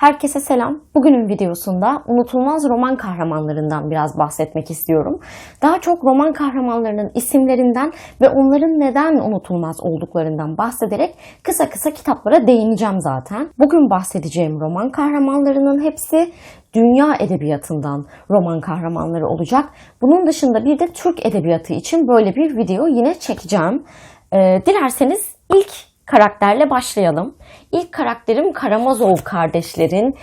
Herkese selam. Bugünün videosunda unutulmaz roman kahramanlarından biraz bahsetmek istiyorum. Daha çok roman kahramanlarının isimlerinden ve onların neden unutulmaz olduklarından bahsederek kısa kısa kitaplara değineceğim zaten. Bugün bahsedeceğim roman kahramanlarının hepsi dünya edebiyatından roman kahramanları olacak. Bunun dışında bir de Türk edebiyatı için böyle bir video yine çekeceğim. Ee, dilerseniz ilk karakterle başlayalım. İlk karakterim Karamazov kardeşlerin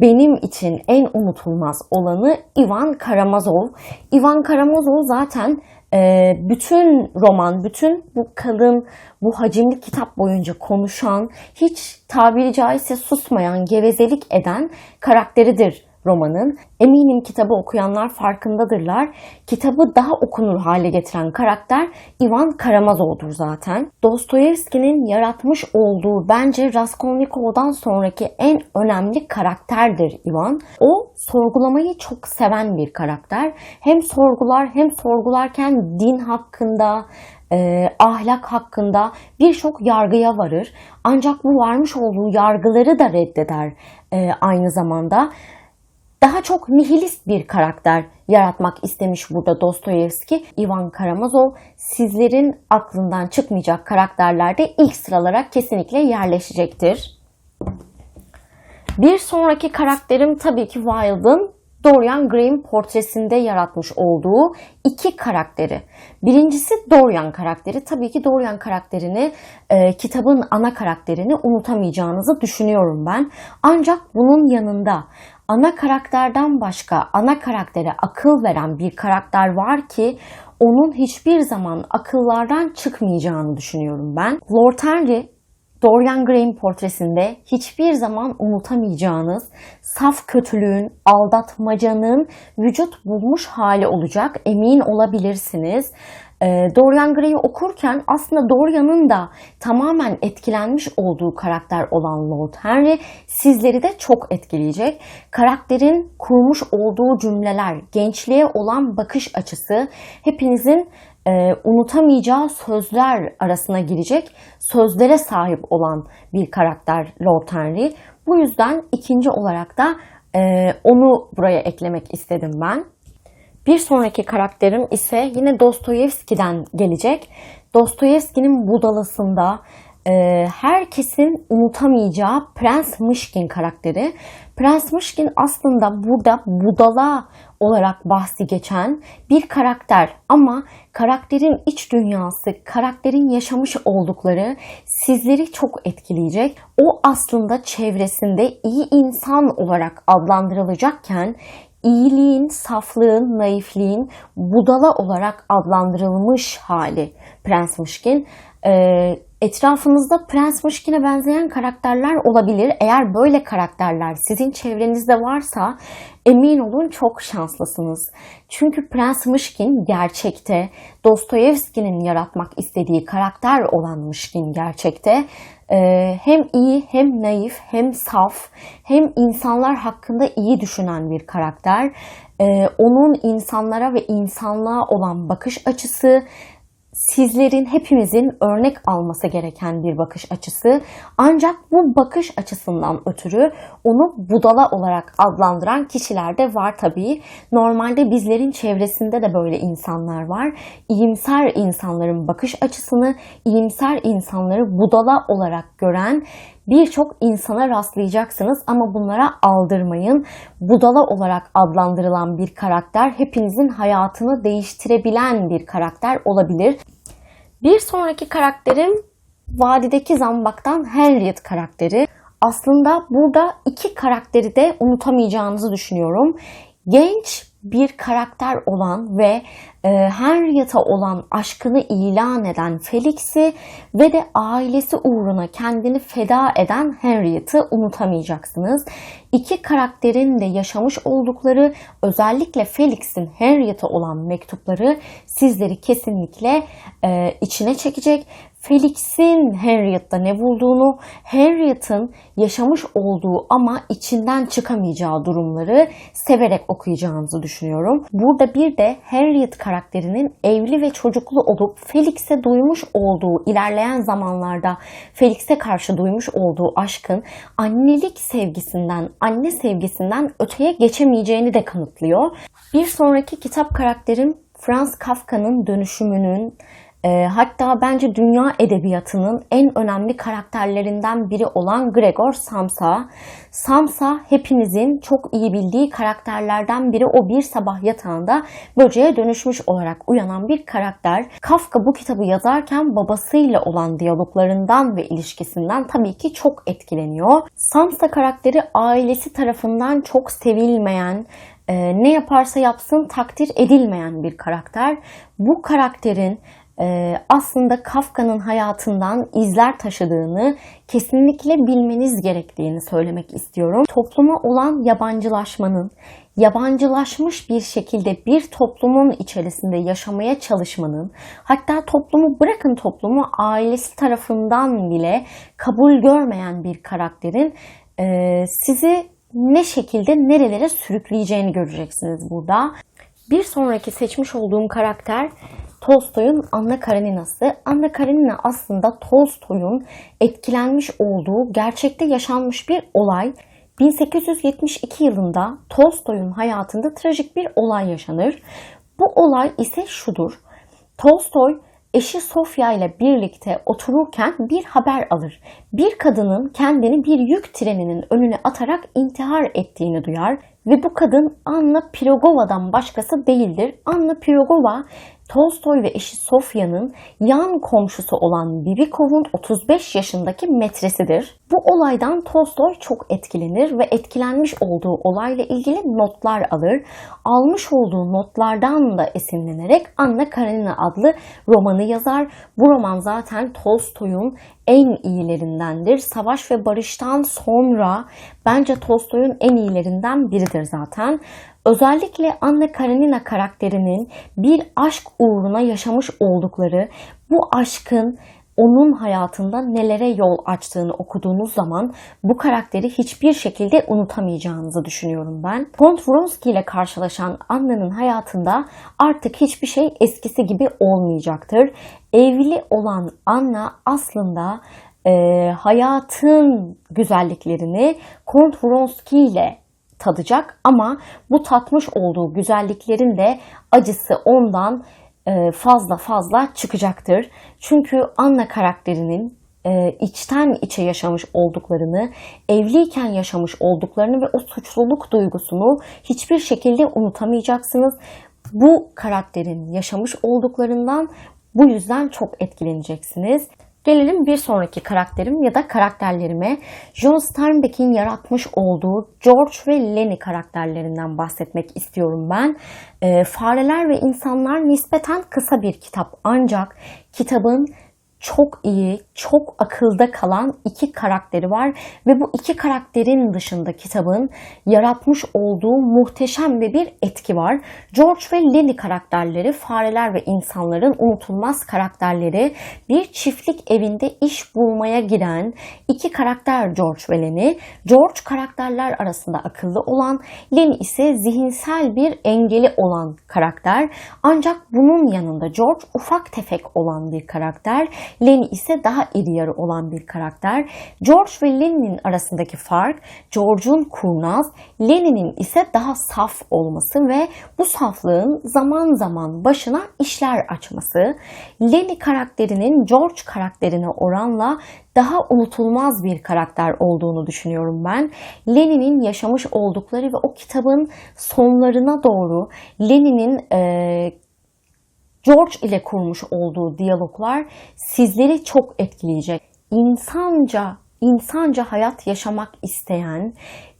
benim için en unutulmaz olanı Ivan Karamazov. Ivan Karamazov zaten e, bütün roman, bütün bu kalın, bu hacimli kitap boyunca konuşan, hiç tabiri caizse susmayan, gevezelik eden karakteridir romanın. Eminim kitabı okuyanlar farkındadırlar. Kitabı daha okunur hale getiren karakter Ivan Karamazov'dur zaten. Dostoyevski'nin yaratmış olduğu bence Raskolnikov'dan sonraki en önemli karakterdir Ivan. O sorgulamayı çok seven bir karakter. Hem sorgular hem sorgularken din hakkında, e, ahlak hakkında birçok yargıya varır. Ancak bu varmış olduğu yargıları da reddeder e, aynı zamanda daha çok nihilist bir karakter yaratmak istemiş burada Dostoyevski. Ivan Karamazov sizlerin aklından çıkmayacak karakterlerde ilk sıralara kesinlikle yerleşecektir. Bir sonraki karakterim tabii ki Wilde'ın Dorian Gray'in portresinde yaratmış olduğu iki karakteri. Birincisi Dorian karakteri. Tabii ki Dorian karakterini, e, kitabın ana karakterini unutamayacağınızı düşünüyorum ben. Ancak bunun yanında ana karakterden başka ana karaktere akıl veren bir karakter var ki onun hiçbir zaman akıllardan çıkmayacağını düşünüyorum ben. Lord Henry Dorian Gray'in portresinde hiçbir zaman unutamayacağınız saf kötülüğün, aldatmacanın vücut bulmuş hali olacak. Emin olabilirsiniz. Ee, Dorian Gray'i okurken aslında Dorian'ın da tamamen etkilenmiş olduğu karakter olan Lord Henry sizleri de çok etkileyecek. Karakterin kurmuş olduğu cümleler, gençliğe olan bakış açısı hepinizin e, unutamayacağı sözler arasına girecek sözlere sahip olan bir karakter Lord Henry. Bu yüzden ikinci olarak da e, onu buraya eklemek istedim ben. Bir sonraki karakterim ise yine Dostoyevski'den gelecek. Dostoyevski'nin Budalası'nda e, herkesin unutamayacağı Prens Mışkin karakteri. Prens Mışkin aslında burada budala olarak bahsi geçen bir karakter ama karakterin iç dünyası, karakterin yaşamış oldukları sizleri çok etkileyecek. O aslında çevresinde iyi insan olarak adlandırılacakken iyiliğin, saflığın, naifliğin budala olarak adlandırılmış hali Prens Mışkin. Ee, etrafınızda Prens Mışkin'e benzeyen karakterler olabilir. Eğer böyle karakterler sizin çevrenizde varsa emin olun çok şanslısınız. Çünkü Prens Mışkin gerçekte Dostoyevski'nin yaratmak istediği karakter olan Mışkin gerçekte hem iyi hem naif hem saf hem insanlar hakkında iyi düşünen bir karakter. Ee, onun insanlara ve insanlığa olan bakış açısı sizlerin hepimizin örnek alması gereken bir bakış açısı. Ancak bu bakış açısından ötürü onu budala olarak adlandıran kişiler de var tabii. Normalde bizlerin çevresinde de böyle insanlar var. İyimser insanların bakış açısını, iyimser insanları budala olarak gören birçok insana rastlayacaksınız ama bunlara aldırmayın. Budala olarak adlandırılan bir karakter hepinizin hayatını değiştirebilen bir karakter olabilir. Bir sonraki karakterim Vadideki Zambak'tan Harriet karakteri. Aslında burada iki karakteri de unutamayacağınızı düşünüyorum. Genç bir karakter olan ve e, Henrietta olan aşkını ilan eden Felix'i ve de ailesi uğruna kendini feda eden Henrietta'ı unutamayacaksınız. İki karakterin de yaşamış oldukları özellikle Felix'in Henrietta olan mektupları sizleri kesinlikle e, içine çekecek. Felix'in Harriet'ta ne bulduğunu, Harriet'ın yaşamış olduğu ama içinden çıkamayacağı durumları severek okuyacağınızı düşünüyorum. Burada bir de Harriet karakterinin evli ve çocuklu olup Felix'e duymuş olduğu ilerleyen zamanlarda Felix'e karşı duymuş olduğu aşkın annelik sevgisinden, anne sevgisinden öteye geçemeyeceğini de kanıtlıyor. Bir sonraki kitap karakterim Franz Kafka'nın dönüşümünün e, hatta bence dünya edebiyatının en önemli karakterlerinden biri olan Gregor Samsa. Samsa hepinizin çok iyi bildiği karakterlerden biri. O bir sabah yatağında böceğe dönüşmüş olarak uyanan bir karakter. Kafka bu kitabı yazarken babasıyla olan diyaloglarından ve ilişkisinden tabii ki çok etkileniyor. Samsa karakteri ailesi tarafından çok sevilmeyen, e, ne yaparsa yapsın takdir edilmeyen bir karakter. Bu karakterin aslında Kafka'nın hayatından izler taşıdığını kesinlikle bilmeniz gerektiğini söylemek istiyorum. Topluma olan yabancılaşmanın, yabancılaşmış bir şekilde bir toplumun içerisinde yaşamaya çalışmanın, hatta toplumu bırakın toplumu ailesi tarafından bile kabul görmeyen bir karakterin e, sizi ne şekilde nerelere sürükleyeceğini göreceksiniz burada. Bir sonraki seçmiş olduğum karakter Tolstoy'un Anna Karenina'sı. Anna Karenina aslında Tolstoy'un etkilenmiş olduğu gerçekte yaşanmış bir olay. 1872 yılında Tolstoy'un hayatında trajik bir olay yaşanır. Bu olay ise şudur. Tolstoy eşi Sofya ile birlikte otururken bir haber alır. Bir kadının kendini bir yük treninin önüne atarak intihar ettiğini duyar ve bu kadın Anna Pirogova'dan başkası değildir. Anna Pirogova Tolstoy ve eşi Sofya'nın yan komşusu olan Bibikov'un 35 yaşındaki metresidir. Bu olaydan Tolstoy çok etkilenir ve etkilenmiş olduğu olayla ilgili notlar alır. Almış olduğu notlardan da esinlenerek Anna Karenina adlı romanı yazar. Bu roman zaten Tolstoy'un en iyilerindendir. Savaş ve Barış'tan sonra bence Tolstoy'un en iyilerinden biridir zaten. Özellikle Anna Karenina karakterinin bir aşk uğruna yaşamış oldukları bu aşkın onun hayatında nelere yol açtığını okuduğunuz zaman bu karakteri hiçbir şekilde unutamayacağınızı düşünüyorum ben. Kont Vronsky ile karşılaşan Anna'nın hayatında artık hiçbir şey eskisi gibi olmayacaktır. Evli olan Anna aslında e, hayatın güzelliklerini Kont Vronsky ile tadacak ama bu tatmış olduğu güzelliklerin de acısı ondan e, fazla fazla çıkacaktır. Çünkü Anna karakterinin e, içten içe yaşamış olduklarını, evliyken yaşamış olduklarını ve o suçluluk duygusunu hiçbir şekilde unutamayacaksınız. Bu karakterin yaşamış olduklarından bu yüzden çok etkileneceksiniz. Gelelim bir sonraki karakterim ya da karakterlerime. John Steinbeck'in yaratmış olduğu George ve Lenny karakterlerinden bahsetmek istiyorum ben. E, Fareler ve İnsanlar nispeten kısa bir kitap ancak kitabın çok iyi, çok akılda kalan iki karakteri var ve bu iki karakterin dışında kitabın yaratmış olduğu muhteşem ve bir etki var. George ve Lily karakterleri fareler ve insanların unutulmaz karakterleri bir çiftlik evinde iş bulmaya giden iki karakter George ve Lenny. George karakterler arasında akıllı olan, Lenny ise zihinsel bir engeli olan karakter. Ancak bunun yanında George ufak tefek olan bir karakter. Lenny ise daha iri yarı olan bir karakter. George ve Lenny'nin arasındaki fark George'un kurnaz, Lenny'nin ise daha saf olması ve bu saflığın zaman zaman başına işler açması. Lenny karakterinin George karakterine oranla daha unutulmaz bir karakter olduğunu düşünüyorum ben. Lenin'in yaşamış oldukları ve o kitabın sonlarına doğru Lenin'in e, George ile kurmuş olduğu diyaloglar sizleri çok etkileyecek. İnsanca, insanca hayat yaşamak isteyen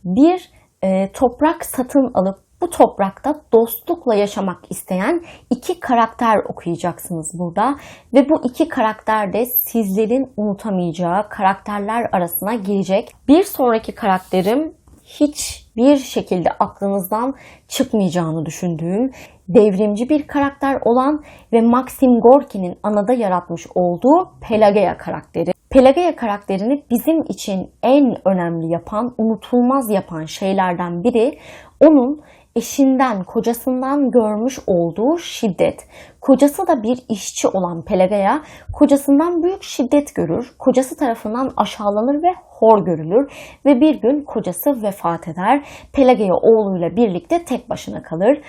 bir e, toprak satın alıp bu toprakta dostlukla yaşamak isteyen iki karakter okuyacaksınız burada. Ve bu iki karakter de sizlerin unutamayacağı karakterler arasına girecek. Bir sonraki karakterim hiç hiçbir şekilde aklınızdan çıkmayacağını düşündüğüm devrimci bir karakter olan ve Maxim Gorki'nin anada yaratmış olduğu Pelageya karakteri. Pelageya karakterini bizim için en önemli yapan, unutulmaz yapan şeylerden biri onun eşinden, kocasından görmüş olduğu şiddet. Kocası da bir işçi olan Pelageya kocasından büyük şiddet görür. Kocası tarafından aşağılanır ve hor görülür ve bir gün kocası vefat eder. Pelageya oğluyla birlikte tek başına kalır.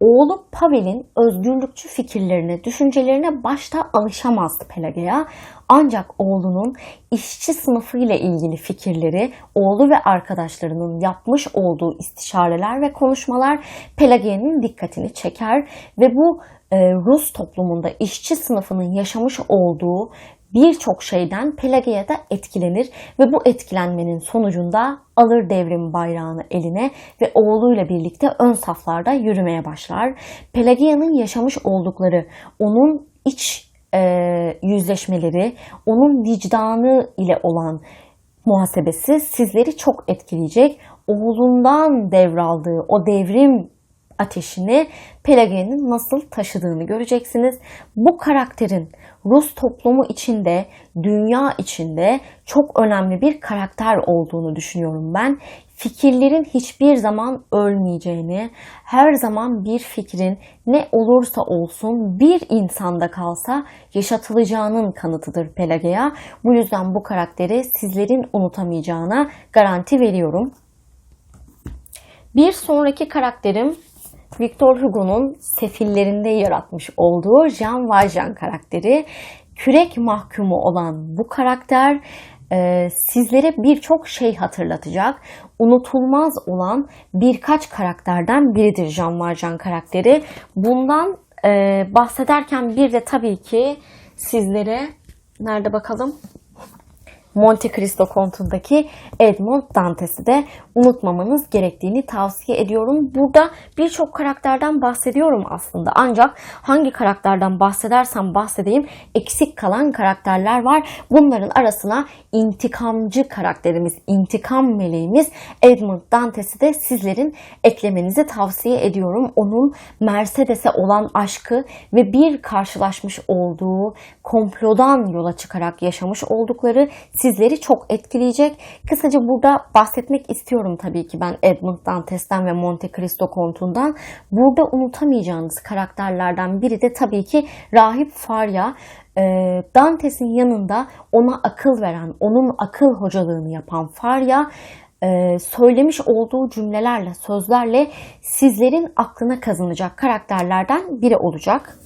Oğlu Pavel'in özgürlükçü fikirlerine, düşüncelerine başta alışamazdı Pelageya. Ancak oğlunun işçi sınıfı ile ilgili fikirleri, oğlu ve arkadaşlarının yapmış olduğu istişareler ve konuşmalar Pelageya'nın dikkatini çeker ve bu e, Rus toplumunda işçi sınıfının yaşamış olduğu birçok şeyden Pelageya da etkilenir ve bu etkilenmenin sonucunda alır devrim bayrağını eline ve oğluyla birlikte ön saflarda yürümeye başlar. Pelageya'nın yaşamış oldukları onun iç e, yüzleşmeleri, onun vicdanı ile olan muhasebesi sizleri çok etkileyecek. Oğlundan devraldığı o devrim ateşini Pelagea'nın nasıl taşıdığını göreceksiniz. Bu karakterin Rus toplumu içinde, dünya içinde çok önemli bir karakter olduğunu düşünüyorum ben. Fikirlerin hiçbir zaman ölmeyeceğini, her zaman bir fikrin ne olursa olsun bir insanda kalsa yaşatılacağının kanıtıdır Pelageya. Bu yüzden bu karakteri sizlerin unutamayacağına garanti veriyorum. Bir sonraki karakterim Victor Hugo'nun sefillerinde yaratmış olduğu Jean Valjean karakteri. Kürek mahkumu olan bu karakter e, sizlere birçok şey hatırlatacak. Unutulmaz olan birkaç karakterden biridir Jean Valjean karakteri. Bundan e, bahsederken bir de tabii ki sizlere nerede bakalım? Monte Cristo kontundaki Edmond Dantes'i de unutmamanız gerektiğini tavsiye ediyorum. Burada birçok karakterden bahsediyorum aslında. Ancak hangi karakterden bahsedersem bahsedeyim eksik kalan karakterler var. Bunların arasına intikamcı karakterimiz, intikam meleğimiz Edmond Dantes'i de sizlerin eklemenizi tavsiye ediyorum. Onun Mercedes'e olan aşkı ve bir karşılaşmış olduğu komplodan yola çıkarak yaşamış oldukları sizleri çok etkileyecek. Kısaca burada bahsetmek istiyorum tabii ki ben Edmund Dantes'ten ve Monte Cristo kontundan. Burada unutamayacağınız karakterlerden biri de tabii ki Rahip Farya. Dantes'in yanında ona akıl veren, onun akıl hocalığını yapan Farya söylemiş olduğu cümlelerle, sözlerle sizlerin aklına kazanacak karakterlerden biri olacak.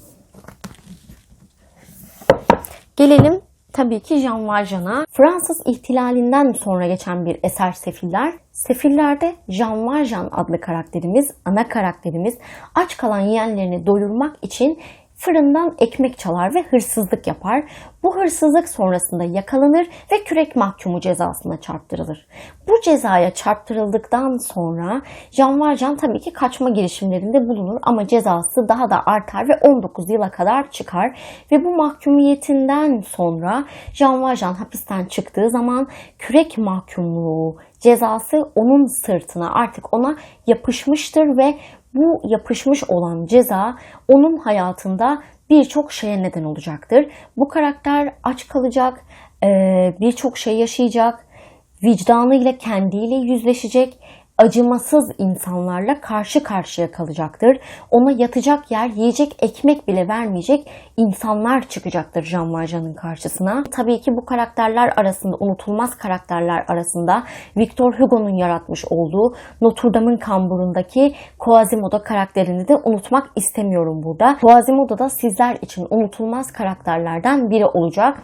Gelelim tabii ki Jean Valjean'a. Fransız ihtilalinden sonra geçen bir eser Sefiller. Sefillerde Jean Valjean adlı karakterimiz, ana karakterimiz aç kalan yeğenlerini doyurmak için fırından ekmek çalar ve hırsızlık yapar. Bu hırsızlık sonrasında yakalanır ve kürek mahkumu cezasına çarptırılır. Bu cezaya çarptırıldıktan sonra Jean Valjean tabii ki kaçma girişimlerinde bulunur ama cezası daha da artar ve 19 yıla kadar çıkar ve bu mahkumiyetinden sonra Jean Valjean hapisten çıktığı zaman kürek mahkumluğu cezası onun sırtına artık ona yapışmıştır ve bu yapışmış olan ceza onun hayatında birçok şeye neden olacaktır. Bu karakter aç kalacak, birçok şey yaşayacak, vicdanıyla kendiyle yüzleşecek acımasız insanlarla karşı karşıya kalacaktır. Ona yatacak yer, yiyecek ekmek bile vermeyecek insanlar çıkacaktır Jean Valjean'ın karşısına. Tabii ki bu karakterler arasında, unutulmaz karakterler arasında Victor Hugo'nun yaratmış olduğu Notre Dame'ın kamburundaki Quasimodo karakterini de unutmak istemiyorum burada. Quasimodo da sizler için unutulmaz karakterlerden biri olacak.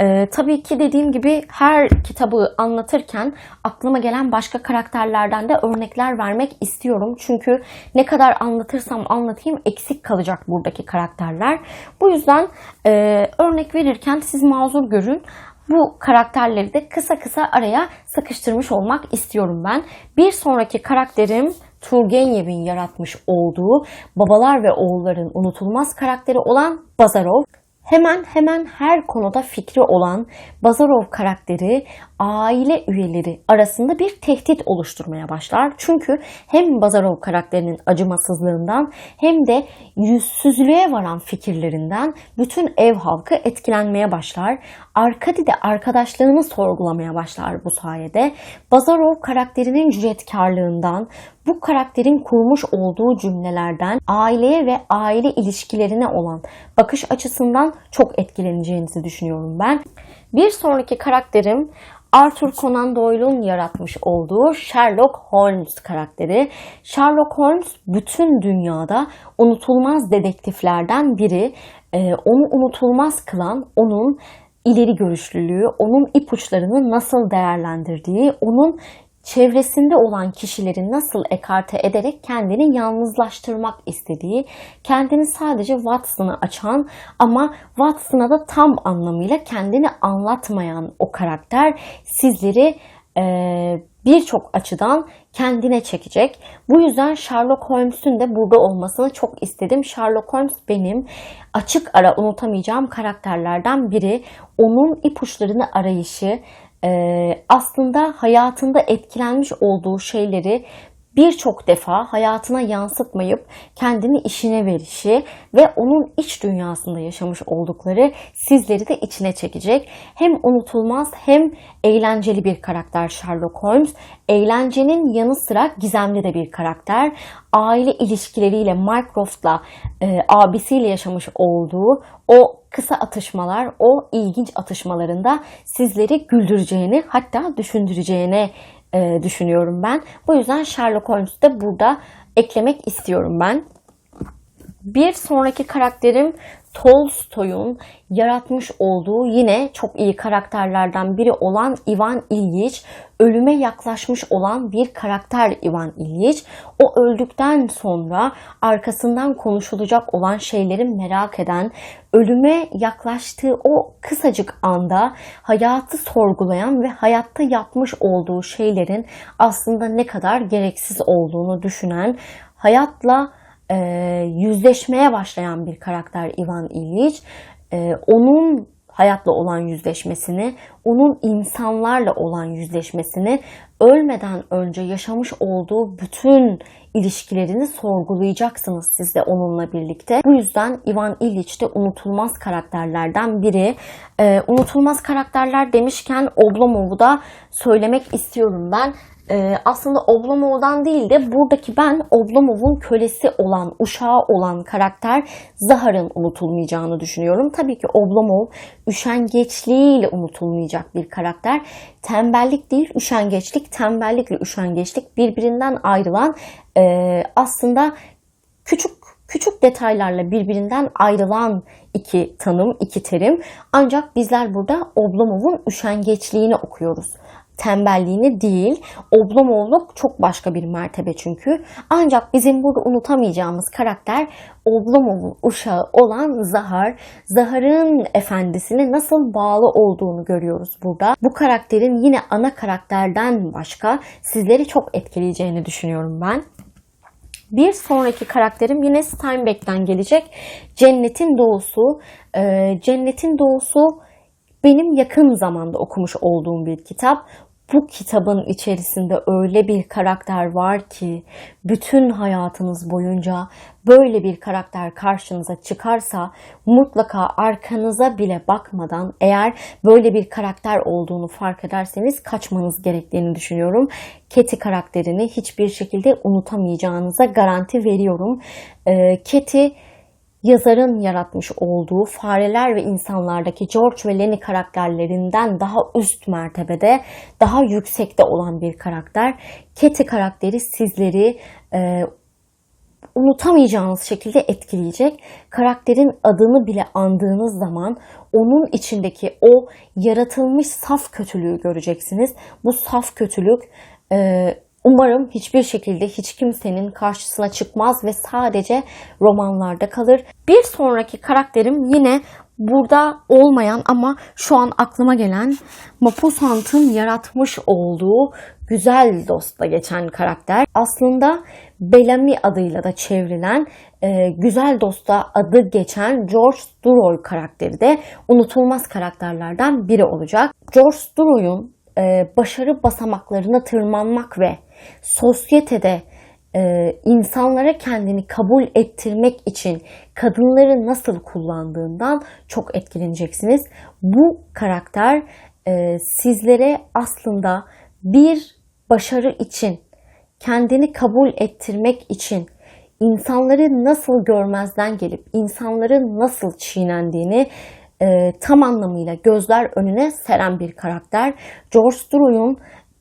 Ee, tabii ki dediğim gibi her kitabı anlatırken aklıma gelen başka karakterlerden de örnekler vermek istiyorum. Çünkü ne kadar anlatırsam anlatayım eksik kalacak buradaki karakterler. Bu yüzden e, örnek verirken siz mazur görün. Bu karakterleri de kısa kısa araya sıkıştırmış olmak istiyorum ben. Bir sonraki karakterim Turgenev'in yaratmış olduğu babalar ve oğulların unutulmaz karakteri olan Bazarov hemen hemen her konuda fikri olan Bazarov karakteri aile üyeleri arasında bir tehdit oluşturmaya başlar. Çünkü hem Bazarov karakterinin acımasızlığından hem de yüzsüzlüğe varan fikirlerinden bütün ev halkı etkilenmeye başlar. Arkadi de arkadaşlığını sorgulamaya başlar bu sayede. Bazarov karakterinin cüretkarlığından, bu karakterin kurmuş olduğu cümlelerden aileye ve aile ilişkilerine olan bakış açısından çok etkileneceğinizi düşünüyorum ben. Bir sonraki karakterim Arthur Conan Doyle'un yaratmış olduğu Sherlock Holmes karakteri. Sherlock Holmes bütün dünyada unutulmaz dedektiflerden biri. Ee, onu unutulmaz kılan onun ileri görüşlülüğü, onun ipuçlarını nasıl değerlendirdiği, onun çevresinde olan kişileri nasıl ekarte ederek kendini yalnızlaştırmak istediği, kendini sadece Watson'a açan ama Watson'a da tam anlamıyla kendini anlatmayan o karakter sizleri e, birçok açıdan kendine çekecek. Bu yüzden Sherlock Holmes'un da burada olmasını çok istedim. Sherlock Holmes benim açık ara unutamayacağım karakterlerden biri. Onun ipuçlarını arayışı, aslında hayatında etkilenmiş olduğu şeyleri birçok defa hayatına yansıtmayıp kendini işine verişi ve onun iç dünyasında yaşamış oldukları sizleri de içine çekecek. Hem unutulmaz hem eğlenceli bir karakter Sherlock Holmes. Eğlencenin yanı sıra gizemli de bir karakter. Aile ilişkileriyle Mycroft'la e, abisiyle yaşamış olduğu o kısa atışmalar, o ilginç atışmalarında sizleri güldüreceğini hatta düşündüreceğine e, düşünüyorum ben. Bu yüzden Sherlock Holmes'u da burada eklemek istiyorum ben. Bir sonraki karakterim Tolstoy'un yaratmış olduğu yine çok iyi karakterlerden biri olan Ivan İlyiç. Ölüme yaklaşmış olan bir karakter Ivan İlyiç. O öldükten sonra arkasından konuşulacak olan şeyleri merak eden, ölüme yaklaştığı o kısacık anda hayatı sorgulayan ve hayatta yapmış olduğu şeylerin aslında ne kadar gereksiz olduğunu düşünen, hayatla e, yüzleşmeye başlayan bir karakter Ivan İliç. E, onun hayatla olan yüzleşmesini, onun insanlarla olan yüzleşmesini, ölmeden önce yaşamış olduğu bütün ilişkilerini sorgulayacaksınız siz de onunla birlikte. Bu yüzden Ivan İliç de unutulmaz karakterlerden biri. Ee, unutulmaz karakterler demişken Oblomov'u da söylemek istiyorum ben e, aslında Oblomov'dan değil de buradaki ben Oblomov'un kölesi olan, uşağı olan karakter Zahar'ın unutulmayacağını düşünüyorum. Tabii ki Oblomov üşengeçliğiyle unutulmayacak bir karakter. Tembellik değil, üşengeçlik, tembellikle üşengeçlik birbirinden ayrılan e, aslında küçük küçük detaylarla birbirinden ayrılan iki tanım, iki terim. Ancak bizler burada Oblomov'un üşengeçliğini okuyoruz tembelliğini değil. Oblomovluk çok başka bir mertebe çünkü. Ancak bizim burada unutamayacağımız karakter Oblomov'un uşağı olan Zahar. Zahar'ın efendisine nasıl bağlı olduğunu görüyoruz burada. Bu karakterin yine ana karakterden başka sizleri çok etkileyeceğini düşünüyorum ben. Bir sonraki karakterim yine Steinbeck'ten gelecek. Cennetin Doğusu. Ee, Cennetin Doğusu benim yakın zamanda okumuş olduğum bir kitap bu kitabın içerisinde öyle bir karakter var ki bütün hayatınız boyunca böyle bir karakter karşınıza çıkarsa mutlaka arkanıza bile bakmadan eğer böyle bir karakter olduğunu fark ederseniz kaçmanız gerektiğini düşünüyorum. Keti karakterini hiçbir şekilde unutamayacağınıza garanti veriyorum. Ee, Keti yazarın yaratmış olduğu fareler ve insanlardaki George ve Lenny karakterlerinden daha üst mertebede, daha yüksekte olan bir karakter. Keti karakteri sizleri e, unutamayacağınız şekilde etkileyecek. Karakterin adını bile andığınız zaman onun içindeki o yaratılmış saf kötülüğü göreceksiniz. Bu saf kötülük e, Umarım hiçbir şekilde hiç kimsenin karşısına çıkmaz ve sadece romanlarda kalır. Bir sonraki karakterim yine burada olmayan ama şu an aklıma gelen Mapusant'ın yaratmış olduğu güzel dostla geçen karakter. Aslında Bellamy adıyla da çevrilen e, güzel dosta adı geçen George Duroy karakteri de unutulmaz karakterlerden biri olacak. George Duroy'un e, başarı basamaklarına tırmanmak ve sosyetede e, insanlara kendini kabul ettirmek için kadınları nasıl kullandığından çok etkileneceksiniz. Bu karakter e, sizlere aslında bir başarı için, kendini kabul ettirmek için insanları nasıl görmezden gelip insanların nasıl çiğnendiğini e, tam anlamıyla gözler önüne seren bir karakter. George Struy'un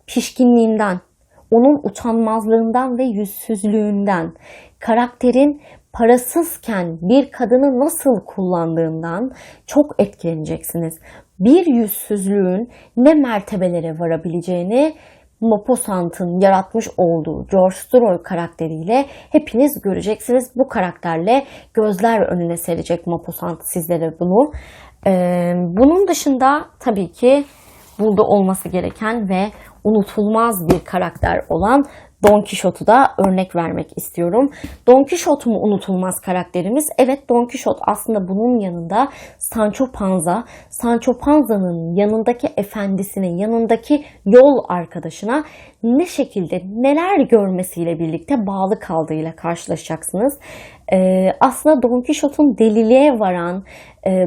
pişkinliğinden, onun utanmazlığından ve yüzsüzlüğünden, karakterin parasızken bir kadını nasıl kullandığından çok etkileneceksiniz. Bir yüzsüzlüğün ne mertebelere varabileceğini Maupassant'ın yaratmış olduğu George Stroy karakteriyle hepiniz göreceksiniz. Bu karakterle gözler önüne serecek Maupassant sizlere bunu. Ee, bunun dışında tabii ki burada olması gereken ve unutulmaz bir karakter olan Don Quixote'u da örnek vermek istiyorum. Don Quixote mu unutulmaz karakterimiz? Evet Don Quixote aslında bunun yanında Sancho Panza, Sancho Panza'nın yanındaki efendisine, yanındaki yol arkadaşına ne şekilde neler görmesiyle birlikte bağlı kaldığıyla karşılaşacaksınız. Ee, aslında Don Quixote'un deliliğe varan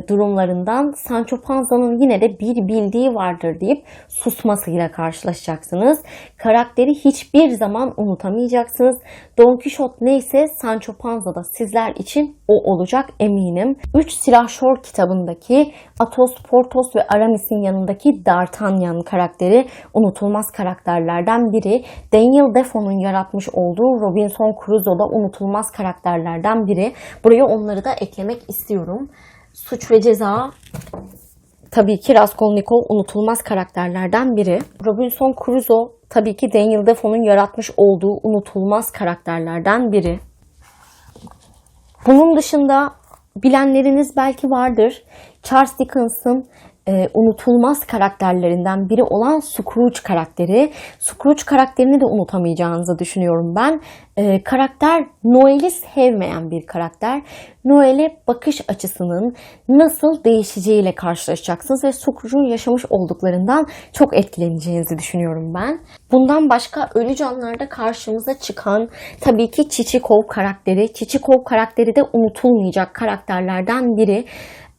durumlarından Sancho Panza'nın yine de bir bildiği vardır deyip susmasıyla karşılaşacaksınız. Karakteri hiçbir zaman unutamayacaksınız. Don Quixote neyse Sancho Panza da sizler için o olacak eminim. 3 Silahşor kitabındaki Athos, Porthos ve Aramis'in yanındaki D'Artagnan karakteri unutulmaz karakterlerden biri. Daniel Defoe'nun yaratmış olduğu Robinson Crusoe da unutulmaz karakterlerden biri. Buraya onları da eklemek istiyorum. Suç ve Ceza tabii ki Raskolnikov unutulmaz karakterlerden biri. Robinson Crusoe tabii ki Daniel Defoe'nun yaratmış olduğu unutulmaz karakterlerden biri. Bunun dışında bilenleriniz belki vardır. Charles Dickens'ın e, unutulmaz karakterlerinden biri olan Scrooge karakteri. Scrooge karakterini de unutamayacağınızı düşünüyorum ben. E, karakter Noel'i sevmeyen bir karakter. Noel'e bakış açısının nasıl değişeceğiyle karşılaşacaksınız ve Scrooge'un yaşamış olduklarından çok etkileneceğinizi düşünüyorum ben. Bundan başka ölü canlarda karşımıza çıkan tabii ki Çiçikov karakteri. Çiçikov karakteri de unutulmayacak karakterlerden biri.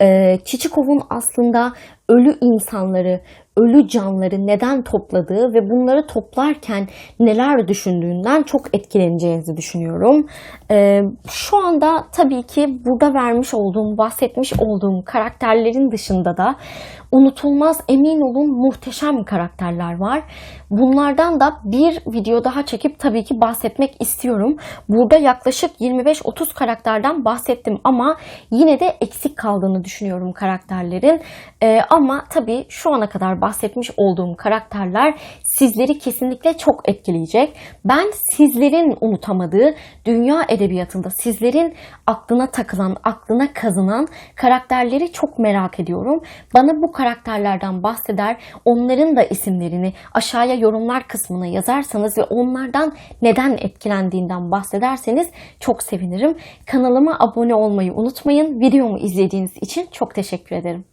Ee, Çiçikov'un aslında ölü insanları, ölü canları neden topladığı ve bunları toplarken neler düşündüğünden çok etkileneceğinizi düşünüyorum. Ee, şu anda tabii ki burada vermiş olduğum, bahsetmiş olduğum karakterlerin dışında da unutulmaz emin olun muhteşem karakterler var. Bunlardan da bir video daha çekip tabii ki bahsetmek istiyorum. Burada yaklaşık 25-30 karakterden bahsettim ama yine de eksik kaldığını düşünüyorum karakterlerin. Ee, ama tabii şu ana kadar bahsetmiş olduğum karakterler sizleri kesinlikle çok etkileyecek. Ben sizlerin unutamadığı dünya edebiyatında sizlerin aklına takılan, aklına kazınan karakterleri çok merak ediyorum. Bana bu karakterlerden bahseder, onların da isimlerini aşağıya yorumlar kısmına yazarsanız ve onlardan neden etkilendiğinden bahsederseniz çok sevinirim. Kanalıma abone olmayı unutmayın. Videomu izlediğiniz için çok teşekkür ederim.